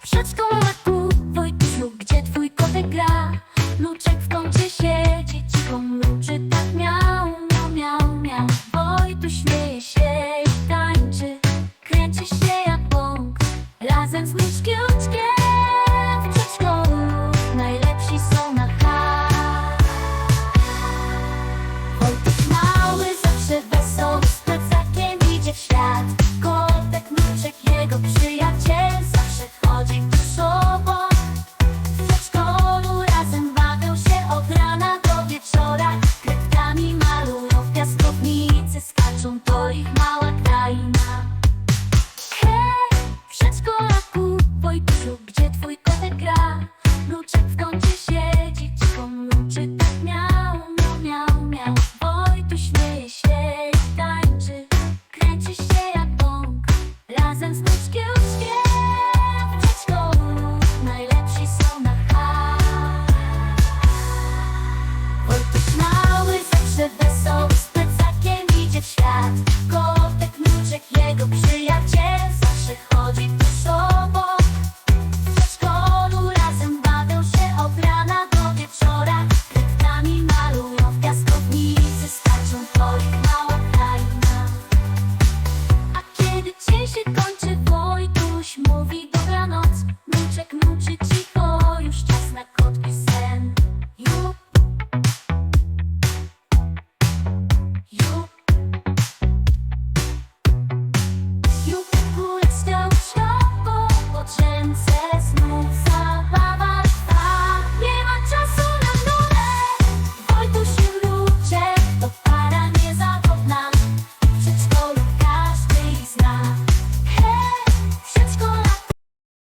W przedszkolu maku Wojtuszu, gdzie twój kotek gra? Luczek w kącie siedzi, cicho mruczy Tak miał, miał, miał, miał Wojtuś śmieje się i tańczy. Kręci się jak bąk Razem z Miszkiuczkiem W przedszkolu. Najlepsi są na K Wojtuś mały zawsze wesoły. Z plecakiem idzie w świat. śmieje się, tańczy, kręci się jak bąk, razem z nóżkiem Najlepsi są na Wojtuś mały zawsze wesoły, z plecakiem idzie w świat. Kotek, mruczek, jego przyjaciel zawsze chodzi should go.